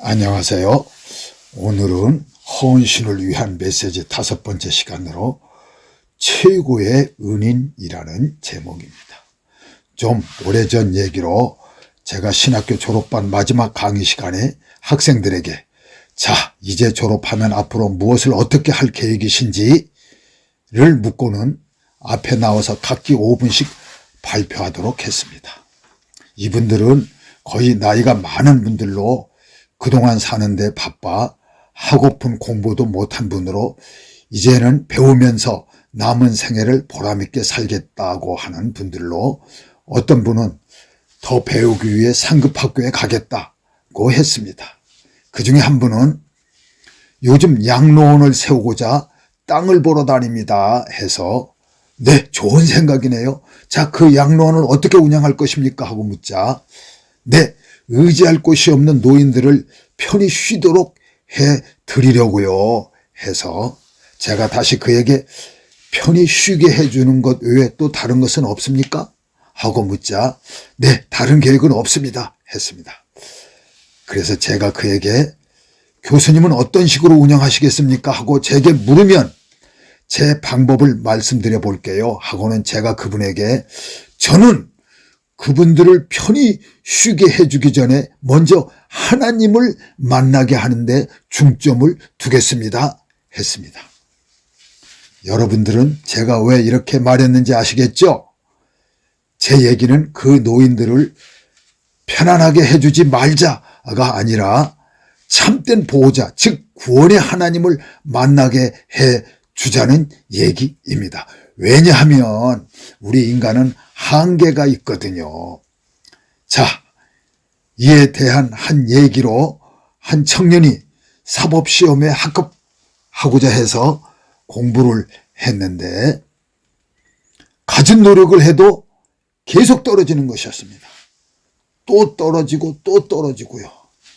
안녕하세요. 오늘은 헌신을 위한 메시지 다섯 번째 시간으로 최고의 은인이라는 제목입니다. 좀 오래전 얘기로 제가 신학교 졸업반 마지막 강의 시간에 학생들에게 자, 이제 졸업하면 앞으로 무엇을 어떻게 할 계획이신지를 묻고는 앞에 나와서 각기 5분씩 발표하도록 했습니다. 이분들은 거의 나이가 많은 분들로 그동안 사는데 바빠 하고픈 공부도 못한 분으로 이제는 배우면서 남은 생애를 보람있게 살겠다고 하는 분들로 어떤 분은 더 배우기 위해 상급 학교에 가겠다고 했습니다. 그 중에 한 분은 요즘 양로원을 세우고자 땅을 보러 다닙니다 해서 네, 좋은 생각이네요. 자, 그 양로원을 어떻게 운영할 것입니까? 하고 묻자 네, 의지할 곳이 없는 노인들을 편히 쉬도록 해 드리려고요. 해서 제가 다시 그에게 편히 쉬게 해주는 것 외에 또 다른 것은 없습니까? 하고 묻자, 네, 다른 계획은 없습니다. 했습니다. 그래서 제가 그에게 교수님은 어떤 식으로 운영하시겠습니까? 하고 제게 물으면 제 방법을 말씀드려 볼게요. 하고는 제가 그분에게 저는 그분들을 편히 쉬게 해주기 전에 먼저 하나님을 만나게 하는데 중점을 두겠습니다. 했습니다. 여러분들은 제가 왜 이렇게 말했는지 아시겠죠? 제 얘기는 그 노인들을 편안하게 해주지 말자가 아니라 참된 보호자, 즉 구원의 하나님을 만나게 해 주자는 얘기입니다. 왜냐하면 우리 인간은 한계가 있거든요. 자, 이에 대한 한 얘기로 한 청년이 사법시험에 합격하고자 해서 공부를 했는데 가진 노력을 해도 계속 떨어지는 것이었습니다. 또 떨어지고 또 떨어지고요.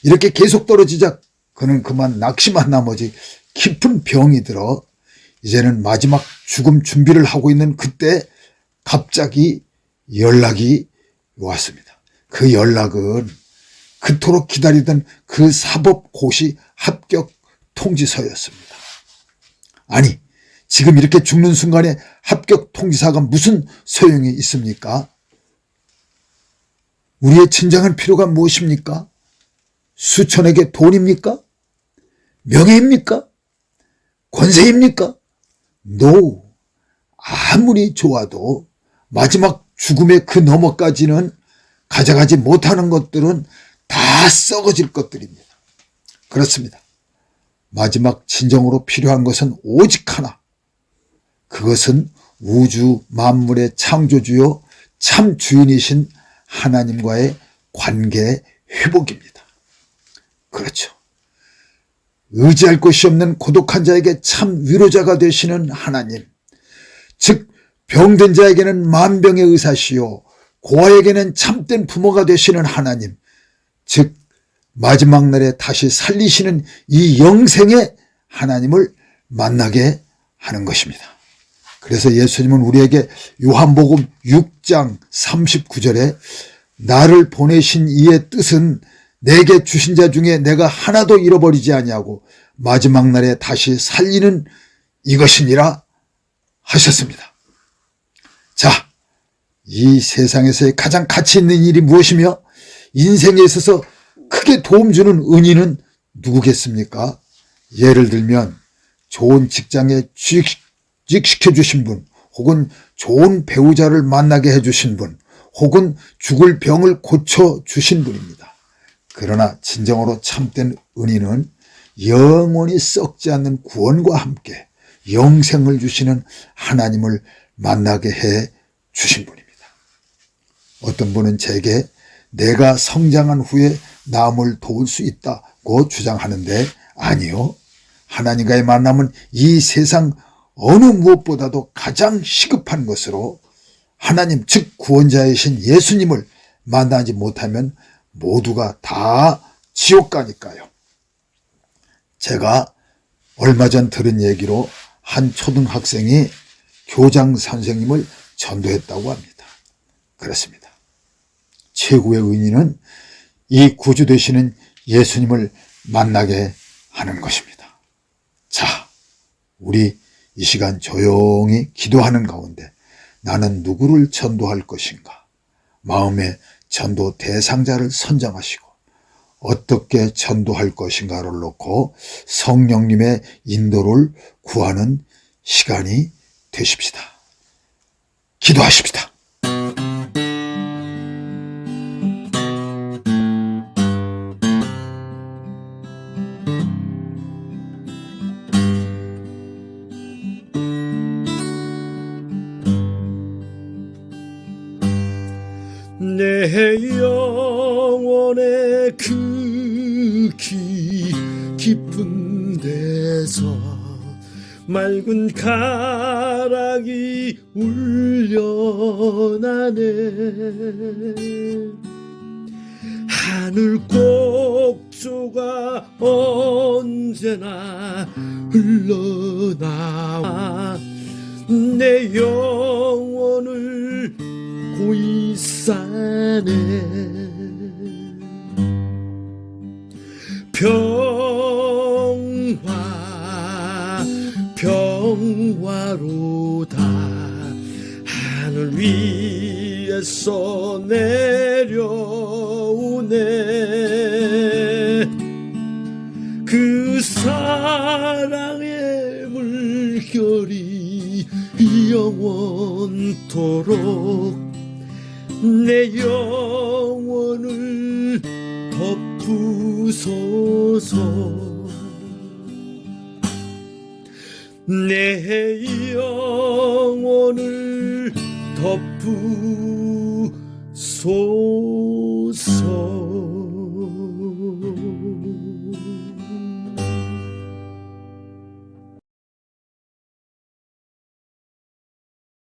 이렇게 계속 떨어지자 그는 그만 낙심한 나머지 깊은 병이 들어 이제는 마지막 죽음 준비를 하고 있는 그때 갑자기 연락이 왔습니다. 그 연락은 그토록 기다리던 그 사법고시 합격 통지서였습니다. 아니, 지금 이렇게 죽는 순간에 합격 통지사가 무슨 소용이 있습니까? 우리의 진정한 필요가 무엇입니까? 수천에게 돈입니까? 명예입니까? 권세입니까? No. 아무리 좋아도 마지막 죽음의 그 너머까지는 가져가지 못하는 것들은 다 썩어질 것들입니다. 그렇습니다. 마지막 진정으로 필요한 것은 오직 하나. 그것은 우주 만물의 창조주요 참 주인이신 하나님과의 관계 회복입니다. 그렇죠. 의지할 곳이 없는 고독한 자에게 참 위로자가 되시는 하나님. 즉, 병든 자에게는 만병의 의사시요. 고아에게는 참된 부모가 되시는 하나님. 즉, 마지막 날에 다시 살리시는 이 영생의 하나님을 만나게 하는 것입니다. 그래서 예수님은 우리에게 요한복음 6장 39절에 나를 보내신 이의 뜻은 내게 주신 자 중에 내가 하나도 잃어버리지 아니하고 마지막 날에 다시 살리는 이것이니라 하셨습니다. 자, 이 세상에서의 가장 가치 있는 일이 무엇이며 인생에 있어서 크게 도움 주는 은인은 누구겠습니까? 예를 들면 좋은 직장에 취직시켜 주신 분, 혹은 좋은 배우자를 만나게 해 주신 분, 혹은 죽을 병을 고쳐 주신 분입니다. 그러나 진정으로 참된 은인은 영원히 썩지 않는 구원과 함께 영생을 주시는 하나님을 만나게 해 주신 분입니다. 어떤 분은 제게 내가 성장한 후에 남을 도울 수 있다고 주장하는데 아니요. 하나님과의 만남은 이 세상 어느 무엇보다도 가장 시급한 것으로 하나님 즉 구원자이신 예수님을 만나지 못하면 모두가 다 지옥 가니까요. 제가 얼마 전 들은 얘기로 한 초등학생이 교장 선생님을 전도했다고 합니다. 그렇습니다. 최고의 의인은 이 구주 되시는 예수님을 만나게 하는 것입니다. 자, 우리 이 시간 조용히 기도하는 가운데 나는 누구를 전도할 것인가? 마음의 전도 대상자를 선정하시고 어떻게 전도할 것인가를 놓고 성령님의 인도를 구하는 시간이 되십시다. 기도하십시다. 내 영혼의 그 기, 깊은 데서 맑은 가락이 울려나네. 하늘 꼭조가 언제나 흘러나와 내 영혼을 싸네 평화 평화로다 하늘 위에서 내려오네. 그 사랑의 물결이 영원토록 내 영혼을 덮으소서. 내 영혼을 덮으소서.